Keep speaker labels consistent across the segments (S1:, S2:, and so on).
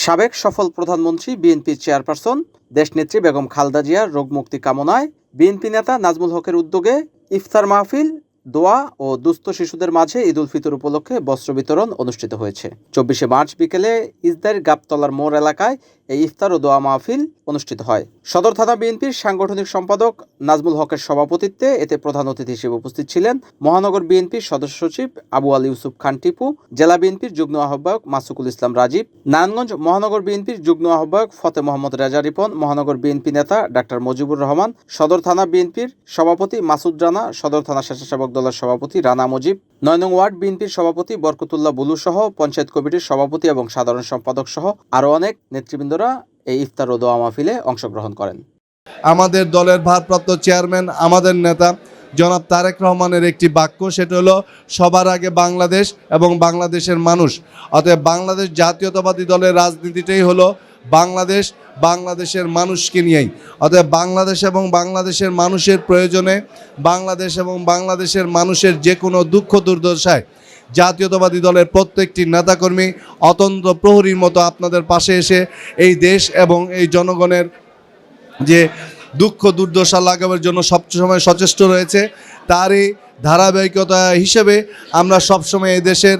S1: সাবেক সফল প্রধানমন্ত্রী বিএনপির চেয়ারপারসন, দেশনেত্রী বেগম খালদা জিয়ার রোগমুক্তি কামনায় বিএনপি নেতা নাজমুল হকের উদ্যোগে ইফতার মাহফিল দোয়া ও দুস্থ শিশুদের মাঝে ঈদ উল ফিতর উপলক্ষে বস্ত্র বিতরণ অনুষ্ঠিত হয়েছে। চব্বিশে মার্চ বিকেলে ইসদার গাবতলার মোড় এলাকায় এই ইফতার ও দোয়া মাহফিল অনুষ্ঠিত হয়। সদর থানা বিএনপির সাংগঠনিক সম্পাদক নাজমুল হকের সভাপতিত্বে এতে প্রধান অতিথি হিসেবে উপস্থিত ছিলেন মহানগর বিএনপির সদস্য সচিব আবু আলী ইউসুফ খান টিপু, জেলা বিএনপির যুগ্ম আহ্বায়ক মাসুকুল ইসলাম রাজীব, নারায়ণগঞ্জ মহানগর বিএনপির যুগ্ম আহ্বায়ক ফতে মোহাম্মদ রেজা রিপন, মহানগর বিএনপি নেতা ডাক্তার মজিবুর রহমান, সদর থানা বিএনপির সভাপতি মাসুদ রানা, সদর থানা স্বেচ্ছাসেবক দলের সভাপতি রানা মুজিব নয় নং ওয়ার্ড বিএনপির সভাপতি বরকতুল্লাহ বুলু সহ পঞ্চায়েত কমিটির সভাপতি এবং সাধারণ সম্পাদক সহ আরও অনেক নেতৃবৃন্দরা এই ইফতার ও দোয়া মাহফিলে অংশগ্রহণ করেন।
S2: আমাদের দলের ভারপ্রাপ্ত চেয়ারম্যান, আমাদের নেতা জনাব তারেক রহমানের একটি বাক্য, সেটা হলো, সবার আগে বাংলাদেশ এবং বাংলাদেশের মানুষ। অতএব বাংলাদেশ জাতীয়তাবাদী দলের রাজনীতিটাই হলো বাংলাদেশ বাংলাদেশের মানুষকে নিয়েই। অতএব বাংলাদেশ এবং বাংলাদেশের মানুষের প্রয়োজনে, বাংলাদেশ এবং বাংলাদেশের মানুষের যে কোনো দুঃখ দুর্দশায় জাতীয়তাবাদী দলের প্রত্যেকটি নেতাকর্মী অতন্ত্র প্রহরীর মতো আপনাদের পাশে এসে এই দেশ এবং এই জনগণের যে দুঃখ দুর্দশা লাগাবার জন্য সবসময় সচেষ্ট রয়েছে, তারই ধারাবাহিকতা হিসেবে আমরা সবসময় এই দেশের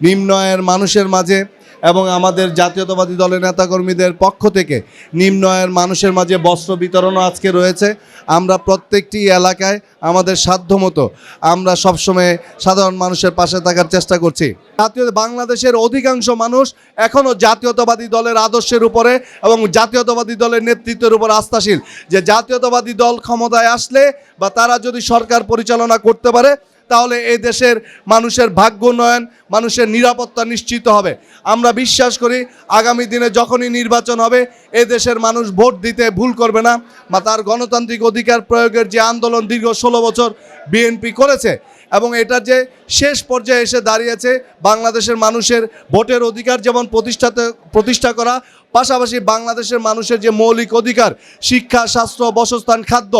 S2: নিম্নয়ের মানুষের মাঝে এবং আমাদের জাতীয়তাবাদী দলের নেতাকর্মীদের পক্ষ থেকে নিম্ন আয়ের মানুষের মাঝে বস্ত্র বিতরণও আজকে রয়েছে। আমরা প্রত্যেকটি এলাকায় আমাদের সাধ্যমতো আমরা সবসময় সাধারণ মানুষের পাশে থাকার চেষ্টা করছি। জাতীয় বাংলাদেশের অধিকাংশ মানুষ এখনও জাতীয়তাবাদী দলের আদর্শের উপরে এবং জাতীয়তাবাদী দলের নেতৃত্বের উপর আস্থাশীল। যে জাতীয়তাবাদী দল ক্ষমতায় আসলে বা তারা যদি সরকার পরিচালনা করতে পারে তাহলে এই দেশের মানুষের ভাগ্য উন্নয়ন, মানুষের নিরাপত্তা নিশ্চিত হবে। আমরা বিশ্বাস করি, আগামী দিনে যখনই নির্বাচন হবে এ দেশের মানুষ ভোট দিতে ভুল করবে না। বা তার গণতান্ত্রিক অধিকার প্রয়োগের যে আন্দোলন দীর্ঘ ষোলো বছর বিএনপি করেছে এবং এটা যে শেষ পর্যায়ে এসে দাঁড়িয়েছে, বাংলাদেশের মানুষের ভোটের অধিকার যেমন প্রতিষ্ঠাতে প্রতিষ্ঠা করা, পাশাপাশি বাংলাদেশের মানুষের যে মৌলিক অধিকার, শিক্ষা, স্বাস্থ্য, বাসস্থান, খাদ্য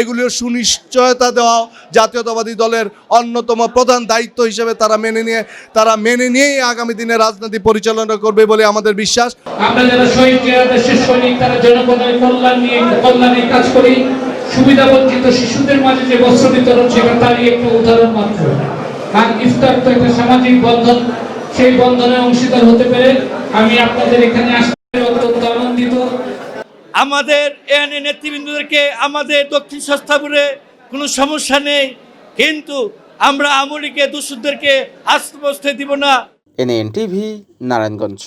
S2: এগুলির সুনিশ্চয়তা দেওয়া জাতীয়তাবাদী দলের অন্যতম প্রধান দায়িত্ব হিসেবে তারা মেনে নিয়ে, তারা মেনে নিয়েই আগামী দিনে রাজনীতি পরিচালনা করবে বলে আমাদের বিশ্বাস।
S3: আমরা যারা শহীদ তারা জনগণের কল্যাণ নিয়ে কল্যাণে কাজ করি। শিশুদের মাঝে যে বস্ত্র বিতরণ, সেটা তারই একটা উদাহরণ মাত্র। ইফতার তো একটা সামাজিক বন্ধন, সেই বন্ধনে অংশীদার হতে পেরে আমি আপনাদের এখানে আসতে অত্যন্ত আনন্দিত।
S4: আমাদের এখানে নেতৃবৃন্দদেরকে আমাদের দক্ষিণ সস্তাপুরে কোনো সমস্যা নেই কিন্তু আমরা আমলিকে আস্তে বসতে দিব না।
S1: NN TV Narayanganj.